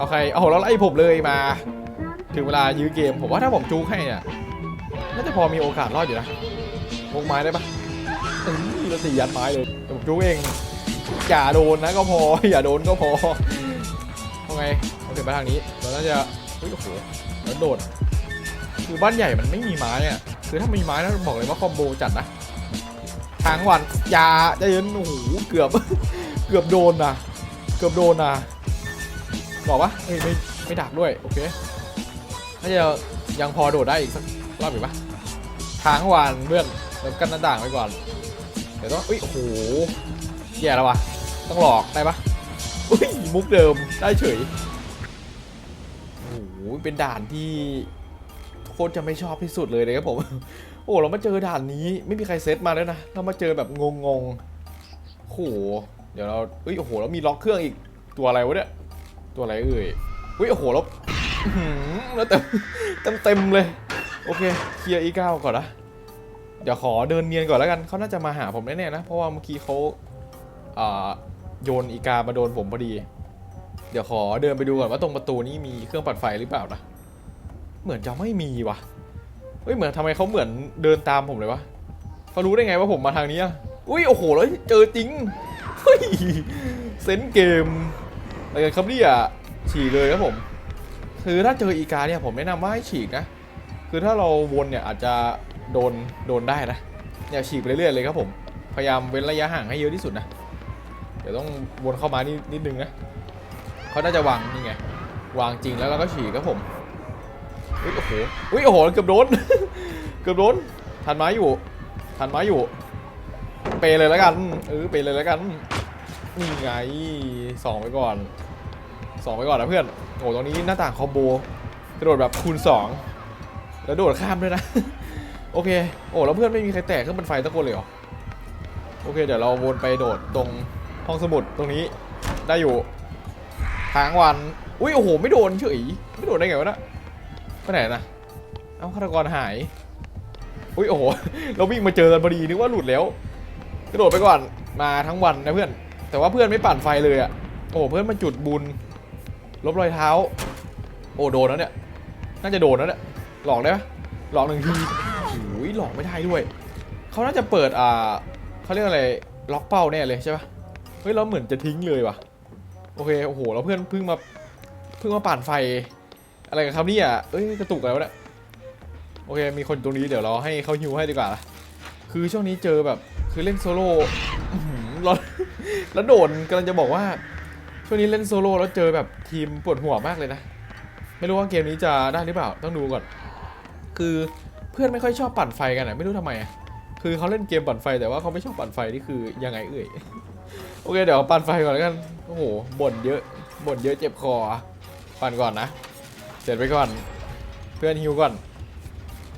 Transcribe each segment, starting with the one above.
เอาใครเอาแล้วไล่ผมเลยมา ถึงเวลายื้อเกม ผมว่าถ้าผมจูกให้เนี่ยน่าจะพอมีโอกาสรอดอยู่นะมงไม้ได้ปะเอ้ยแล้วตียัดไม้เลยแต่ผมจูกเองอย่าโดนนะก็พอ อย่าโดนก็พอเอาไงเอาเก็บไปทางนี้เราน่าจะเฮ้ยโอ้โหแล้วโดดคือบ้านใหญ่มันไม่มีไม้อะคือถ้ามีไม้นะบอกเลยว่าคอมโบจัดนะทางวันยาจเย็นโอ้โหเกือบ เกือบโดนนะเกือบโดนนะ บอกว่าเอ้ยไม่ไม่ดักด้วย โอเคน่าจะยังพอโดดได้อีกสักรอบอีกปะทางวันเพื่อนแล้วกันหน้าต่างไว้ก่อน เดี๋ยวต้องอุ้ยโอ้โหแย่แล้ววะต้องหลอกได้ปะอุ้ยมุกเดิมได้เฉยโอ้โหเป็นด่านที่โคตรจะไม่ชอบที่สุดเลยนะครับผม โอ้เรามาเจอด่านนี้ไม่มีใครเซตมาแล้วนะเรามาเจอแบบงงๆโอ้โหเดี๋ยวเราเอ้ยโอ้โหแล้วมีล็อกเครื่องอีกตัวอะไรวะเนี่ย ตัวอะไรเอ่ยเฮ้ยโอ้โหแล้วแล้วเต็มเต็มเต็มเลย โอเค เคลียร์อีเก้าก่อนนะ เดี๋ยวขอเดินเนียนก่อนแล้วกัน เขาน่าจะมาหาผมแน่ๆนะ เพราะว่าเมื่อกี้เขาโยนอีกามาโดนผมพอดี เดี๋ยวขอเดินไปดูก่อนว่าตรงประตูนี้มีเครื่องปัดไฟหรือเปล่านะ เหมือนจะไม่มีว่ะเฮ้ยเหมือนทำไมเขาเหมือนเดินตามผมเลยวะเขารู้ได้ไงว่าผมมาทางนี้อะอุ้ยโอ้โหแล้วเจอจริง เฮ้ยเซนเกม อะไรกันครับเนี่ยฉีกเลยครับผม คือถ้าเจออีกาเนี่ยผมแนะนำว่าให้ฉีกนะ คือถ้าเราวนเนี่ยอาจจะโดนโดนได้นะเนี่ยฉีกไปเรื่อยๆเลยครับผม พยายามเว้นระยะห่างให้เยอะที่สุดนะ เดี๋ยวต้องวนเข้ามานิดนิดนึงนะเขาน่าจะวางนี่ไง วางจริงแล้วเราก็ฉีกครับผมอุ้ยโอ้โหอุ้ยโอ้โหเกือบโดน เกือบโดน ทันไม้อยู่ ทันไม้อยู่ เปเลยแล้วกันเออเปเลยแล้วกัน นี่ไงสองไปก่อนสองไปก่อนนะเพื่อนโอ้โหตรงนี้หน้าต่างคอมโบกระโดดแบบคูณสองแล้วโดดข้ามด้วยนะ โอเค โอ้แล้วเพื่อนไม่มีใครแตกเครื่องบนไฟตะโกนเลยเหรอ โอเค เดี๋ยวเราวนไปโดดตรงห้องสมุดตรงนี้ได้อยู่ทางวัน อุ้ยโอ้โห ไม่โดนเฉยไม่โดนได้ไงวะเนะไปไหนนะเอ้าฆาตกรหาย อุ้ยโอ้โห เราวิ่งมาเจอกันพอดีนึกว่าหลุดแล้วกระโดดไปก่อนมาทั้งวันนะเพื่อน แต่ว่าเพื่อนไม่ปั่นไฟเลยอะโอ้เพื่อนมาจุดบุญ ลบรอยเท้า โอ้โดนแล้วเนี่ย น่าจะโดนแล้วเนี่ย หลอกได้ปะหลอกหนึ่งทีโอ้ยหลอกไม่ได้ด้วย เขาน่าจะเปิดอ่าเขาเรียกอะไรล็อกเป้าแน่เลยใช่ปะเฮ้ยเราเหมือนจะทิ้งเลยว่ะ โอเคโอ้โหแล้วเพื่อนเพิ่งมาเพิ่งมาปั่นไฟ อะไรกันครับเนี่ยเอ้ยกระตุกอะไรวะเนี่ยโอเคมีคนตรงนี้เดี๋ยวเราให้เขาฮิวให้ดีกว่านะคือช่วงนี้เจอแบบคือเล่นโซโล่อื้อหือ แล้วโดนกำลังจะบอกว่า ช่วงนี้เล่นโซโล่แล้วเจอแบบทีมปวดหัวมากเลยนะ ไม่รู้ว่าเกมนี้จะได้หรือเปล่าต้องดูก่อน คือเพื่อนไม่ค่อยชอบปั่นไฟกันอะไม่รู้ทำไมอะคือเขาเล่นเกมปั่นไฟแต่ว่าเขาไม่ชอบปั่นไฟนี่คือยังไงเอ่ยโอเคเดี๋ยวปั่นไฟก่อนแล้วกันโอ้โหบ่นเยอะบ่นเยอะเจ็บคอปั่นก่อนนะ เสร็จไปก่อน เพื่อนฮิวก่อน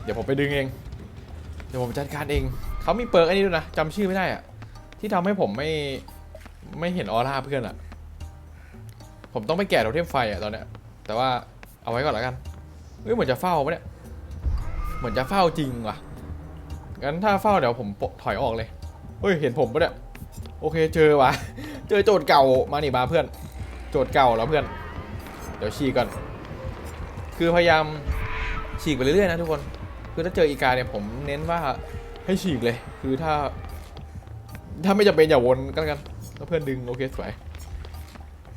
เดี๋ยวผมไปดึงเอง เดี๋ยวผมจัดการเอง เขามีเปิร์กอันนี้ด้วยนะจำชื่อไม่ได้อะที่ทำให้ผมไม่ ไม่เห็นออร่าเพื่อนอะผมต้องไปแกะโทเทมไฟอะตอนเนี้ย แต่ว่าเอาไว้ก่อนแล้วกันเฮ้ยเหมือนจะเฝ้าปะเนี่ย เหมือนจะเฝ้าจริงว่ะ งั้นถ้าเฝ้าเดี๋ยวผมถอยออกเลยเฮ้ยเห็นผมปะเนี่ย โอเคเจอว่ะ เจอโจทย์เก่ามานี่มาเพื่อน โจทย์เก่าแล้วเพื่อน เดี๋ยวฉีกก่อน คือพยายามฉีกไปเรื่อยๆนะทุกคน คือถ้าเจออีกาเนี่ยผมเน้นว่าให้ฉีกเลย คือถ้า ถ้าไม่จำเป็นอย่าวนกันกัน แล้วเพื่อนดึงโอเคสวย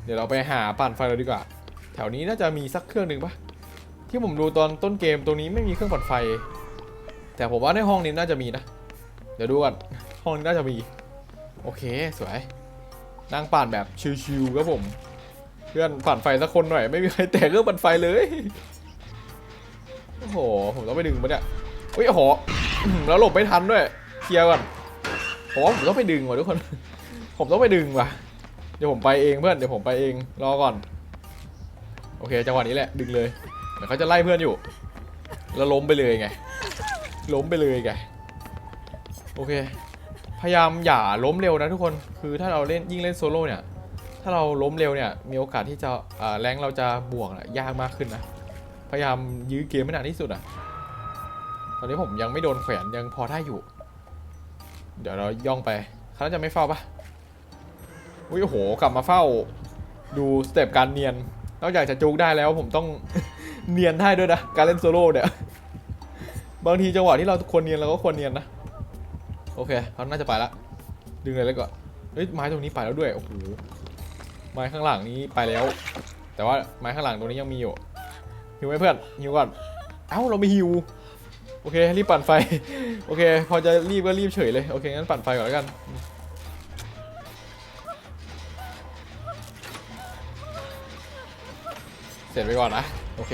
เดี๋ยวเราไปหาปั่นไฟเราดีกว่า แถวนี้น่าจะมีสักเครื่องหนึ่งปะที่ผมดูตอนต้นเกมตรงนี้ไม่มีเครื่องปั่นไฟ แต่ผมว่าในห้องนี้น่าจะมีนะ เดี๋ยวดูก่อนห้องนี้น่าจะมี โอเคสวยนั่งปั่นแบบชิวๆครับผม เพื่อนปั่นไฟสักคนหน่อย ไม่มีใครแตะเครื่องปั่นไฟเลยโอ้โหผมต้องไปดึงมันเนี่ยอุ้ยโอ้โหแล้วหลบไม่ทันด้วยเคลียร์ก่อนผมว่าผมต้องไปดึงว่ะทุกคน ผมต้องไปดึงว่ะ เดี๋ยวผมไปเองเพื่อน เดี๋ยวผมไปเอง รอก่อน โอเค จังหวะนี้แหละ ดึงเลย เดี๋ยวเขาจะไล่เพื่อนอยู่ แล้วล้มไปเลยไง ล้มไปเลยไง โอเค พยายามอย่าล้มเร็วนะทุกคน คือถ้าเราเล่นยิ่งเล่นโซโล่เนี่ย ถ้าเราล้มเร็วเนี่ย มีโอกาสที่จะแรงเราจะบวกนะยากมากขึ้นนะ พยายามยื้อเกมไม่นานที่สุดอะ ตอนนี้ผมยังไม่โดนแขวนยังพอได้อยู่ เดี๋ยวเราย่องไปเขาน่าจะไม่เฝ้าปะ อุ้ยโหกลับมาเฝ้า ดูสเต็ปการเนียนนอกจากจะจุกได้แล้วผมต้องเนียนได้ด้วยนะการเล่นโซโล่เนี่ยบางทีจังหวะที่เราควรเนียนเราก็ควรเนียนนะโอเคเขาน่าจะไปละดึงเลยแล้วก็เฮ้ยไม้ตรงนี้ไปแล้วด้วยโอ้โหไม้ข้างหลังนี้ไปแล้ว แต่ว่าไม้ข้างหลังตรงนี้ยังมีอยู่หิวไหมเพื่อนหิวก่อนเอ้าเราไม่หิวโอเครีบปั่นไฟ โอเค พอจะรีบก็รีบเฉยเลย โอเคงั้นปั่นไฟก่อนแล้วกัน ร็จไปก่อนนะ โอเค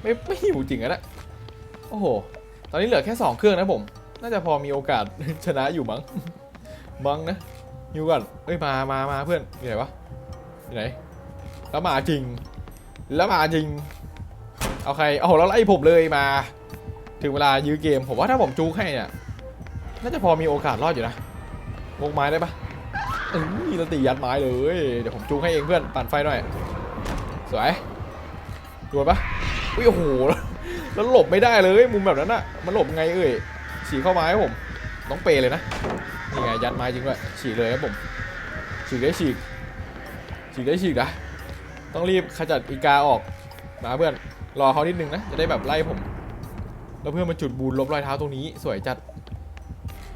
ไม่ไม่หิวจริงอะนะโอ้โห ตอนนี้เหลือแค่ 2 เครื่องนะผม น่าจะพอมีโอกาสชนะอยู่มั้ง มั้งนะหิวก่อน เอ้ย มามามาเพื่อนอยู่ไหนวะอยู่ไหน แล้วมาจริง แล้วมาจริง เอาใคร เอาแล้วไล่ผมเลยมา ถึงเวลายื้อเกม ผมว่าถ้าผมจูกให้เนี่ย น่าจะพอมีโอกาสรอดอยู่นะวงไม้ได้ปะเอ้ยเราตียัดไม้เลย เดี๋ยวผมจูกให้เองเพื่อน ปั่นไฟหน่อย สวย ดูปะอุ้ยโอ้โหแล้วหลบไม่ได้เลยมุมแบบนั้นอะมันหลบไงเอ่ยฉีกเข้าไม้ครับผมต้องเปย์เลยนะนี่ไงยัดไม้จริงด้วยฉีกเลยครับผมฉีกได้ฉีกฉีกได้ฉีกนะต้องรีบขจัดอีกาออกมาเพื่อนรอเขานิดนึงนะจะได้แบบไล่ผม แล้วเพื่อนมาจุดบูนลบรอยเท้าตรงนี้สวยจัด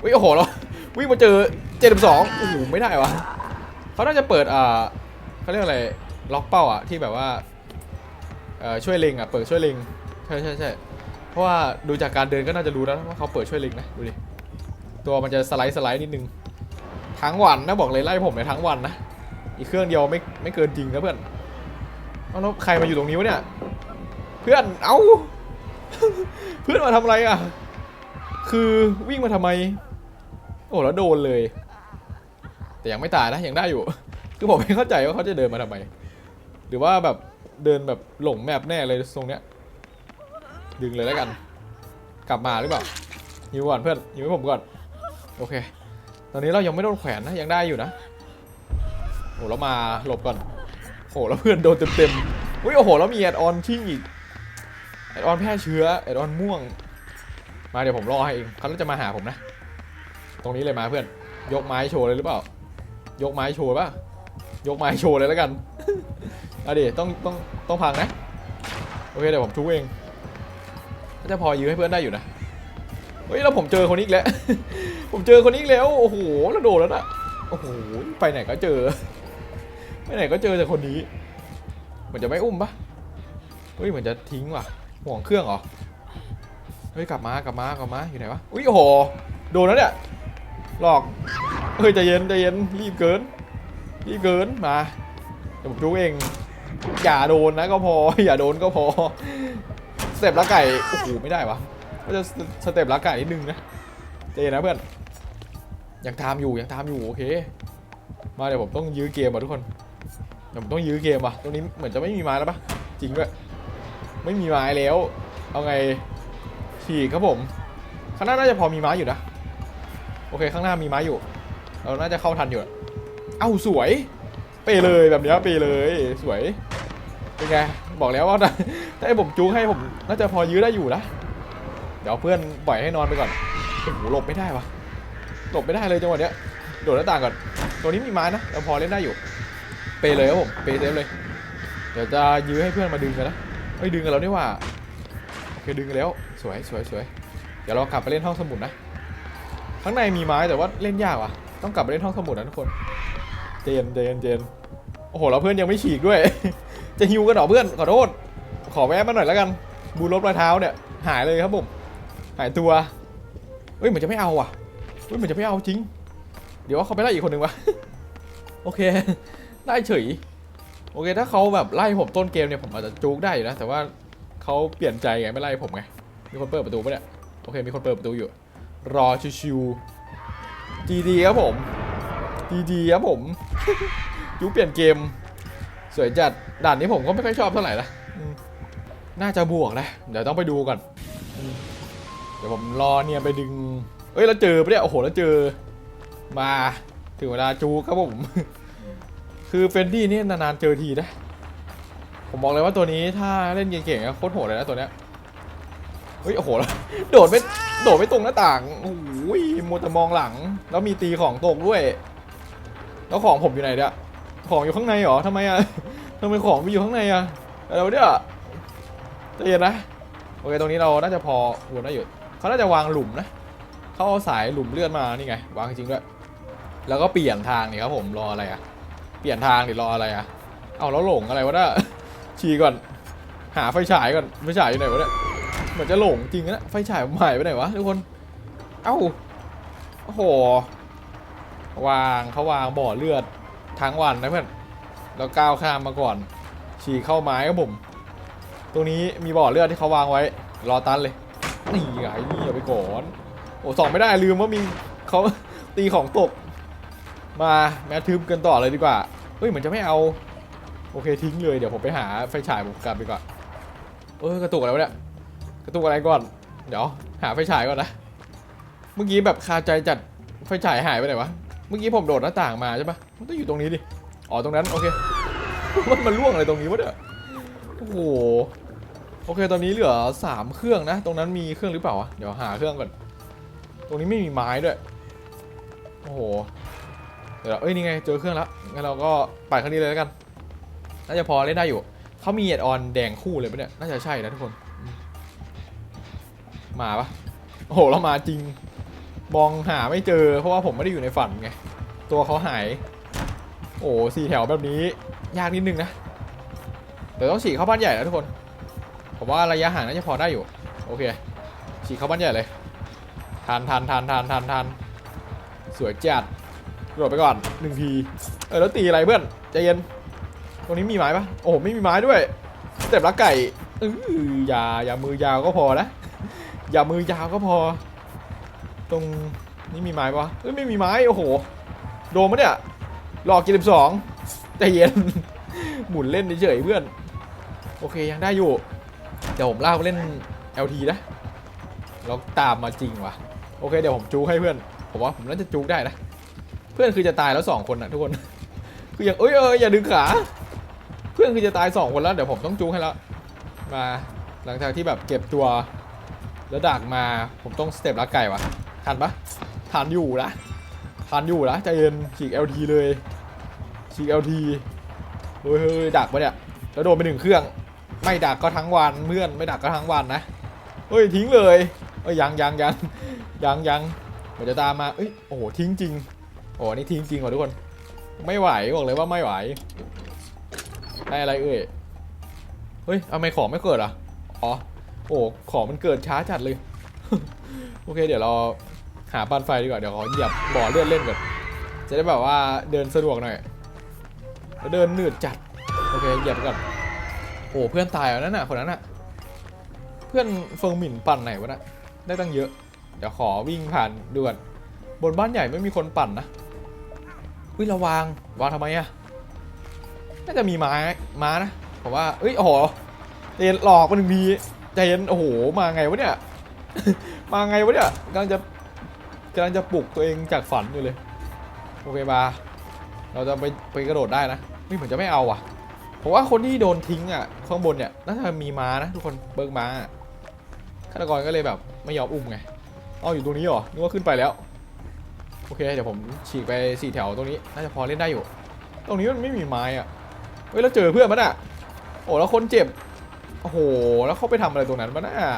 วิโอ้โหเราวิ่งมาเจอเจ็ดสองโอ้โหไม่ได้วะเขาน่าจะเปิดอ่าเขาเรียกอะไรล็อกเป้าอะที่แบบว่า ช่วยเล็งอะเปิดช่วยเล็งใช่ใช่ใช่เพราะว่าดูจากการเดินก็น่าจะรู้แล้วว่าเขาเปิดช่วยเล็งนะดูดิตัวมันจะสไลด์สไลด์นิดนึงทั้งวันนะบอกเลยไล่ผมในทั้งวันนะอีกเครื่องเดียวไม่ไม่เกินจริงนะเพื่อนเอาแล้วใครมาอยู่ตรงนี้วะเนี่ยเพื่อนเอ้าเพื่อนมาทำอะไรอะคือวิ่งมาทำไม โอ้แล้วโดนเลย แต่ยังไม่ตายนะยังได้อยู่ คือผมไม่เข้าใจว่าเขาจะเดินมาทำไม หรือว่าแบบ เดินแบบหลงแมปแน่เลยตรงเนี้ย ดึงเลยแล้วกัน กลับมาหรือเปล่ายิวก่อนเพื่อนยิวให้ผมก่อน โอเค ตอนนี้เรายังไม่โดนแขวนนะ ยังได้อยู่นะโอ้แล้วมาหลบก่อนโอ้แล้วเพื่อนโดนเต็มๆอุ้ยโอ้โหแล้วมีแอดออนชิ่งอีกแอดออนแพร่เชื้อแอดออนม่วง มาเดี๋ยวผมรอให้เองเขาจะมาหาผมนะ ตรงนี้เลยมาเพื่อน ยกไม้โชว์เลยหรือเปล่า ยกไม้โชว์ป่ะยกไม้โชว์เลยแล้วกัน เอาดิต้องต้องต้องพังนะ โอเคเดี๋ยวผมชูเองก็จะพอยื้อให้เพื่อนได้อยู่นะ เฮ้ยแล้วผมเจอคนนี้อีกแล้ว ผมเจอคนนี้อีกแล้ว โอ้โหแล้วโดนแล้วนะโอ้โหไปไหนก็เจอ ไปไหนก็เจอแต่คนนี้เหมือนจะไม่อุ้มปะเฮ้ยเหมือนจะทิ้งว่ะ ห่วงเครื่องเหรอ เฮ้ยกลับมากลับมากลับมาอยู่ไหนวะ อุ้ยโอ้โหโดนแล้วเนี่ย หลอก เฮ้ยใจเย็นใจเย็นรีบเกินรีบเกินมาเดี๋ยวผมดูเอง อย่าโดนนะก็พอ อย่าโดนก็พอสเต็ปละไก่ โอ้โห ไม่ได้วะก็จะสเต็ปละไก่นิดนึงนะใจเย็นนะเพื่อน ยังทำอยู่ ยังทำอยู่โอเค มาเดี๋ยวผมต้องยื้อเกมอะทุกคนเดี๋ยวผมต้องยื้อเกมว่ะตรงนี้เหมือนจะไม่มีไม้แล้วปะจริงด้วยไม่มีไม้แล้ว เอาไงฉีกครับผมข้างหน้าน่าจะพอมีไม้อยู่นะ โอเคข้างหน้ามีไม้อยู่ เราน่าจะเข้าทันอยู่อะเอ้าสวย ปเลยแบบเนี้ยเปเลยสวยเป็นไงบอกแล้วว่าถ้าให้ผมจูงให้ผมน่าจะพอยื้อได้อยู่นะเดี๋ยวเพื่อนปล่อยให้นอนไปก่อนโอ้โหหลบไม่ได้วะหลบไม่ได้เลยจังหวะเนี้ยโดดหน้าต่างก่อนตัวนี้มีไม้นะเราพอเล่นได้อยู่ เปเลยครับผมเปเซฟเลย เดี๋ยวจะยื้อให้เพื่อนมาดึงกันนะเฮ้ยดึงกันแล้วนี่ว่าโอเคดึงกันแล้วสวยสวยสวยเดี๋ยวเรากลับไปเล่นห้องสมุดนะข้างในมีไม้แต่ว่าเล่นยากว่ะต้องกลับไปเล่นห้องสมุดนะทุกคน เจนเจนเจน โอ้โหแล้วเพื่อนยังไม่ฉีกด้วย จะฮิวกันหรอเพื่อนขอโทษ ขอแวะมาหน่อยแล้วกัน บูลบรอยเท้าเนี่ย หายเลยครับผม หายตัวเฮ้ยเหมือนจะไม่เอาว่ะเฮ้ยเหมือนจะไม่เอาจริง เดี๋ยวว่าเขาไปไล่อีกคนหนึ่งวะ โอเค ได้เฉย โอเค ถ้าเขาแบบไล่ผมต้นเกมเนี่ยผมอาจจะจูกได้อยู่นะ แต่ว่าเขาเปลี่ยนใจไงไม่ไล่ผมไง มีคนเปิดประตูปะเนี่ย โอเค มีคนเปิดประตูอยู่ รอชิวๆ GD ครับผม GD ครับผม จูเปลี่ยนเกม สวยจัดด่านนี้ผมก็ไม่ค่อยชอบเท่าไหร่นะน่าจะบวกนะ เดี๋ยวต้องไปดูก่อนเดี๋ยวผมรอเนี่ยไปดึง เอ้ยแล้วเจอปะเนี่ยโอ้โหแล้วเจอ มาถึงเวลาจูครับผมคือเฟนดี้นี่นานๆเจอทีนะ ผมบอกเลยว่าตัวนี้ถ้าเล่นเก่งๆโคตรโหดเลยนะตัวเนี้ยเฮ้ยโอ้โหแล้วโดดไม่โดดไม่ตรงหน้าต่างโอ้โหมัวแต่มองหลัง แล้วมีตีของตกด้วย แล้วของผมอยู่ไหนเนี่ย ของอยู่ข้างในเหรอทำไมอะทำไมของมีอยู่ข้างในอะอะไรวะเนี่ยใจเย็นนะโอเคตรงนี้เราน่าจะพอวนได้อยู่เขาน่าจะวางหลุมนะเขาเอาสายหลุมเลื่อนมานี่ไงวางจริงด้วยแล้วก็เปลี่ยนทางนี่ครับผมรออะไรอะเปลี่ยนทางดิรออะไรอะเอาแล้วหลงอะไรวะเนี่ยฉีก่อน หาไฟฉายก่อนไฟฉายอยู่ไหนวะเนี่ยเหมือนจะหลงจริงนะไฟฉายหายไปไหนวะทุกคน เอ้าโอ้โหวางเขาวางบ่อเลือด ทั้งวันนะเพื่อนแล้วก้าวข้ามมาก่อน ฉีกเข้าไม้ครับผม ตรงนี้มีบ่อเลือดที่เขาวางไว้ รอตันเลยนี่ไงนี่เอาไปก่อนโอ้สองไม่ได้ลืมว่ามีเขาตีของตก มาแมททึบกันต่อเลยดีกว่าเฮ้ยเหมือนจะไม่เอา โอเคทิ้งเลยเดี๋ยวผมไปหาไฟฉายผมกลับดีกว่าเออกระตุกอะไรวะเนี่ยกระตุกอะไรก่อนเดี๋ยวหาไฟฉายก่อนนะเมื่อกี้แบบคาใจจัดไฟฉายหายไปไหนวะ เมื่อกี้ผมโดดหน้าต่างมาใช่ปะมันต้องอยู่ตรงนี้ดิ อ๋อตรงนั้น โอเค มันมันล่วงอะไรตรงนี้วะเนี่ย โอ้โห โอเคตอนนี้เหลือสามเครื่องนะ ตรงนั้นมีเครื่องหรือเปล่าวะ เดี๋ยวหาเครื่องก่อน ตรงนี้ไม่มีไม้ด้วย โอ้โห เดี๋ยวเอ้ยนี่ไงเจอเครื่องแล้วงั้นเราก็ไปครั้งนี้เลยแล้วกัน น่าจะพอเล่นได้อยู่เขามีเอ็ดออนแดงคู่เลยปะเนี่ย น่าจะใช่นะทุกคนมมาปะโอ้โหเรามาจริง มองหาไม่เจอ เพราะว่าผมไม่ได้อยู่ในฝันไง ตัวเขาหาย โอ้สี่แถวแบบนี้ ยากนิดนึงนะเดี๋ยวต้องฉีกเข้าบ้านใหญ่แล้วทุกคน ผมว่าระยะห่างน่าจะพอได้อยู่ โอเค ฉีกเข้าบ้านใหญ่เลยทันทันทันทันทันทันสวยจัดโดดไปก่อนหนึ่งทีเออแล้วตีอะไรเพื่อนใจเย็น ตรงนี้มีไม้ปะโอ้ไม่มีไม้ด้วยเต็ปลักไก่อออย่าอย่ามือยาวก็พอนะอย่ามือยาวก็พอ ตรงนี้มีไม้ปะเอ้ยไม่มีไม้โอ้โห โดนมะเนี่ยหลอกกินสิบสองใจเย็น หมุนเล่นเฉยเพื่อน โอเคยังได้อยู่ เดี๋ยวผมลากเล่น LT นะแล้วตามมาจริงวะโอเคเดี๋ยวผมจูกให้เพื่อน ผมว่าผมน่าจะจูกได้นะ เพื่อนคือจะตายแล้วสองคนนะทุกคน คืออย่างเอ้ยเอ้ยอย่าดึงขา เพื่อนคือจะตายสองคนแล้วเดี๋ยวผมต้องจูกให้แล้ว มาหลังจากที่แบบเก็บตัวแล้วดักมาผมต้องสเต็ปลักไก่วะ ทันปะทันอยู่นะทันอยู่นะใจเย็นฉีก LT เลยฉีก LT เฮ้ยเฮ้ยดักปะเนี่ยแล้วโดนไปหนึ่งเครื่อง ไม่ดักก็ทั้งวันเพื่อนไม่ดักก็ทั้งวันนะเฮ้ยทิ้งเลยเอ้ยยังยังยังยังยังเดี๋ยวจะตามมาเอ้ยโอ้โหทิ้งจริงโอ้โหนี่ทิ้งจริงว่ะทุกคน ไม่ไหวบอกเลยว่าไม่ไหวได้อะไรเอ่ยเฮ้ยเอาไม่ของไม่เกิดอะอ๋อโอ้ของมันเกิดช้าจัดเลย โอเค เดี๋ยวเรา หาปานไฟดีกว่าเดี๋ยวขอเหยียบบ่อเลือดเล่นก่อนจะได้แบบว่าเดินสะดวกหน่อยแล้วเดินหนืดจัดโอเคเหยียบก่อนโอ้เพื่อนตายแล้วนั่นน่ะคนนั้นน่ะเพื่อนเฟิงหมิ่นปั่นไหนวะน่ะได้ตั้งเยอะ เดี๋ยวขอวิ่งผ่านด่วนบนบ้านใหญ่ไม่มีคนปั่นนะวิระวางวางทำไมอะน่าจะมีไม้ม้านะผมว่าเอ้ยโอ้โหใจเย็นหลอกมาหนึ่งทีใจเย็นโอ้โหมาไงวะเนี่ย มาไงวะเนี่ยกำลังจะ กำลังจะปลุกตัวเองจากฝันอยู่เลย โอเคมาเราจะไปไปกระโดดได้นะไม่เหมือนจะไม่เอาอะผมว่าคนที่โดนทิ้งอะข้างบนเนี่ยน่าจะมีม้านะทุกคนเบิกม้าฆาตกรก็เลยแบบไม่ยอมอุ้มไงเอาอยู่ตรงนี้เหรอนึกว่าขึ้นไปแล้วโอเคเดี๋ยวผมฉีกไปสี่แถวตรงนี้น่าจะพอเล่นได้อยู่ ตรงนี้มันไม่มีไม้อะเฮ้ยแล้วเจอเพื่อนมันอะโอ้แล้วคนเจ็บโอ้โหแล้วเขาไปทำอะไรตรงนั้นมันอะ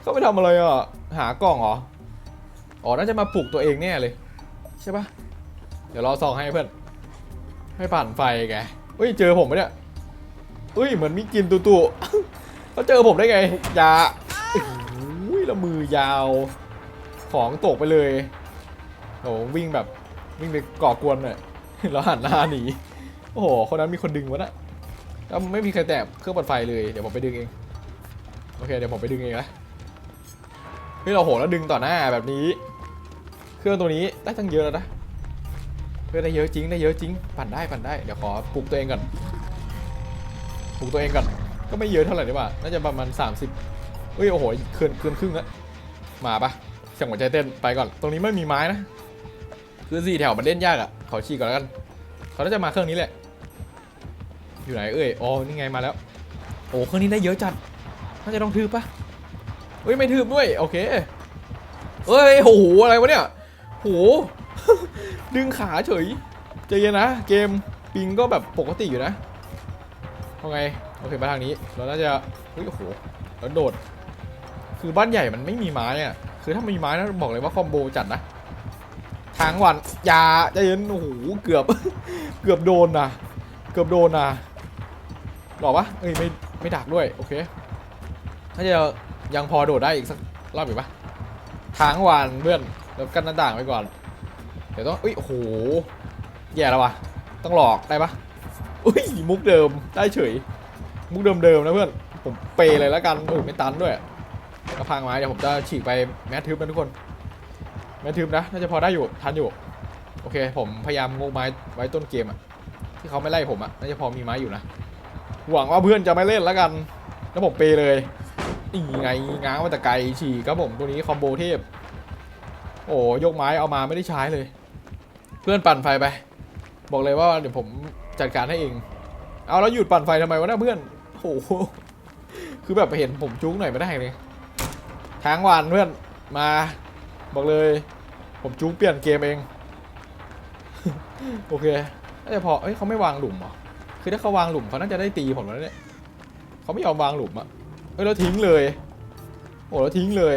เขาไปทำอะไรอะหากล่องเหรอ อ๋อ น่าจะมาปลุกตัวเองแน่เลย ใช่ปะเดี๋ยวรอส่องให้เพื่อน ให้ปั่นไฟแกเฮ้ย เจอผมไหมเนี่ยเฮ้ย เหมือนมีกินตุตุเขาเจอผมได้ไง ยาอุ้ยละมือยาว ของตกไปเลยโอ้วิ่งแบบวิ่งไปก่อกวนหน่อยแล้วหันหน้าหนี โอ้โห คนนั้นมีคนดึงวะนะแล้วไม่มีใครแตะเครื่องปัดไฟเลย เดี๋ยวผมไปดึงเอง โอเค เดี๋ยวผมไปดึงเองนะ ฮ้ยเราโหแล้วดึงต่อหน้าแบบนี้ เครื่องตัวนี้ได้ตั้งเยอะแล้วนะเพื่อได้เยอะจริงได้เยอะจริง ปั่นได้ปั่นได้เดี๋ยวขอปลุกตัวเองก่อนปลุกตัวเองก่อนก็ไม่เยอะเท่าไหร่ดีกว่าน่าจะประมาณ 30เอ้ยโอ้โหเกินเกินครึ่งแล้วมาปะเสียงหัวใจเต้นไปก่อน ตรงนี้ไม่มีไม้นะคือสี่แถวมันเล่นยากอะขอชี้ก่อนแล้วกันเขาน่าจะมาเครื่องนี้แหละ อยู่ไหนเอ้ยอ๋อนี่ไงมาแล้ว โอ้เครื่องนี้ได้เยอะจัดน่าจะต้องทืบปะ เฮ้ยไม่ทืบด้วยโอเคเอ้ยโหอะไรวะเนี่ยโหดึงขาเฉยใจเย็นนะเกมปิงก็แบบปกติอยู่นะเอาไงโอเคมาทางนี้เราน่าจะเฮ้ยโอ้โหแล้วโดด คือบ้านใหญ่มันไม่มีไม้อะคือถ้ามีไม้นะบอกเลยว่าคอมโบจัดนะทางวันยาใจะเย็นโอ้โหเกือบ เกือบโดนนะเกือบโดนนะหรอปะเอ้ยไม่ไม่ดักด้วยโอเคน่าจะ ยังพอโดดได้อีกสักรอบอีกปะทางวันเพื่อนแล้วกันหน้าต่างไว้ก่อน เดี๋ยวต้องอุ้ยโหแย่แล้ววะต้องหลอกได้ปะอุ้ยมุกเดิมได้เฉย มุกเดิมๆนะเพื่อนผมเปย์เลยแล้วกันโอ้ยไม่ตันด้วยกระพังไม้เดี๋ยวผมจะฉีกไปแมททึบนะทุกคน แมททึบนะน่าจะพอได้อยู่ทันอยู่ โอเค ผมพยายามงกไม้ไว้ต้นเกมอะที่เขาไม่ไล่ผมอะน่าจะพอมีไม้อยู่นะหวังว่าเพื่อนจะไม่เล่นแล้วกัน แล้วผมเปย์เลย นี่ไงง้างมาแต่ไกลฉีกครับผมตัวนี้คอมโบเทพ โอ้ยกไม้เอามาไม่ได้ใช้เลย เพื่อนปั่นไฟไป บอกเลยว่าเดี๋ยวผมจัดการให้เอง เอาแล้วหยุดปั่นไฟทำไมวะเนะเพื่อนโอ้โหคือแบบเห็นผมจุ้งหน่อยไม่ได้เลยทางวันเพื่อนมา บอกเลย ผมจุ้งเปลี่ยนเกมเอง โอเคน่าจะพอเอ้ยเขาไม่วางหลุมเหรอคือถ้าเขาวางหลุมเขาน่าจะได้ตีผมแล้วเนี่ยเขาไม่ยอมวางหลุมอะ เอ้ยแล้วทิ้งเลย โอ้แล้วทิ้งเลย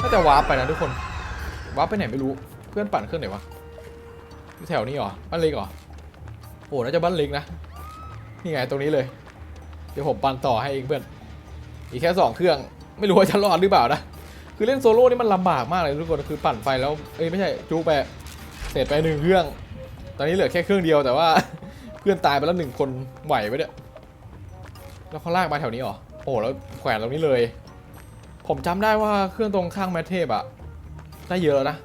น่าจะวาร์ปไปนะทุกคนวาร์ปไปไหนไม่รู้ เพื่อนปั่นเครื่องไหนวะแถวนี้เหรอบ้านเล็กเหรอโอ้น่าจะบ้านเล็กนะนี่ไงตรงนี้เลย เดี๋ยวผมปั่นต่อให้เองเพื่อน อีกแค่สองเครื่อง ไม่รู้ว่าจะรอดหรือเปล่านะคือเล่นโซโล่นี่มันลำบากมากเลยทุกคนคือปั่นไฟแล้วเอ้ยไม่ใช่จูไปเสร็จไปหนึ่งเครื่อง ตอนนี้เหลือแค่เครื่องเดียวแต่ว่า เพื่อนตายไปแล้วหนึ่งคนไหวไหมเนี่ยแล้วเขาลากมาแถวนี้เหรอ โอ้แล้วแขวนตรงนี้เลย ผมจำได้ว่าเครื่องตรงข้างแมทเทพอะได้เยอะแล้วนะ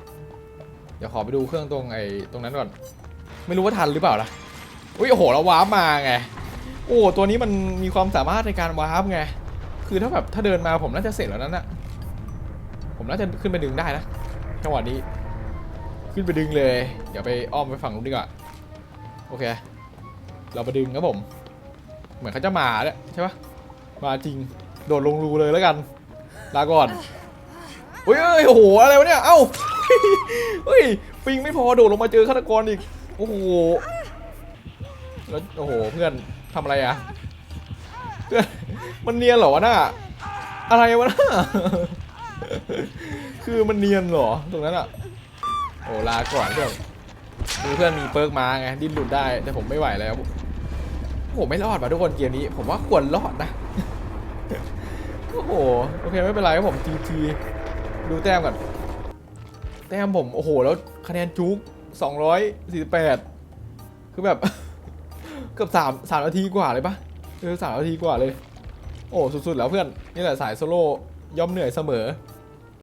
เดี๋ยวขอไปดูเครื่องตรงไอ้ตรงนั้นก่อน ไม่รู้ว่าทันหรือเปล่านะอุ้ยโอ้โหเราวาร์ปมาไง โอ้ตัวนี้มันมีความสามารถในการวาร์ปไง คือถ้าแบบถ้าเดินมาผมน่าจะเสร็จแล้วนั่นนะผมน่าจะขึ้นไปดึงได้นะจังหวะนี้ ขึ้นไปดึงเลย เดี๋ยวไปอ้อมไปฝั่งนู้นดีกว่า โอเค เราไปดึงครับผม เหมือนเขาจะมาเนี่ยใช่ปะ มาจริง โดดลงรูเลยแล้วกัน ลาก่อนเอ้ยโอ้โห อะไรวะเนี่ย เอ้า เฮ้ย ปิงไม่พอโดดลงมาเจอฆาตกรอีก โอ้โห แล้วโอ้โห เพื่อนทำอะไรอะเพื่อน มันเนียนเหรอวะน่าอะไรวะน่าคือมันเนียนเหรอ ตรงนั้นอะโอ้ลาก่อนเพื่อนคือเพื่อนมีเปิร์กมาไงดิ้นหลุดได้ แต่ผมไม่ไหวแล้ว ผมไม่รอดว่ะทุกคนเกมนี้ ผมว่าควรรอดนะ อ้โห โอเคไม่เป็นไรครับผมจีจีดูแต้มก่อน แต้มผม โอ้โห แล้วคะแนนจุก248 คือแบบ เกือบสามสามนาทีกว่าเลยปะเออสามนาทีกว่าเลย โอ้ สุดๆ แล้วเพื่อน นี่แหละสายโซโล่ย่อมเหนื่อยเสมอ